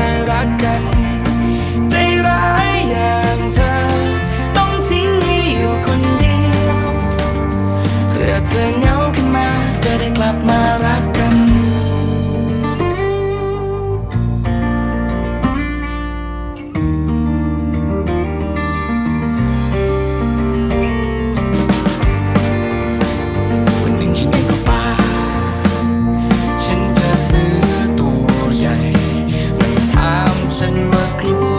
เคยรักกัน ใจร้ายอย่างเธอ ต้องทิ้งให้อยู่คนเดียวเพื่อเธอเหงาขึ้นมาจะได้กลับมารัก escribo.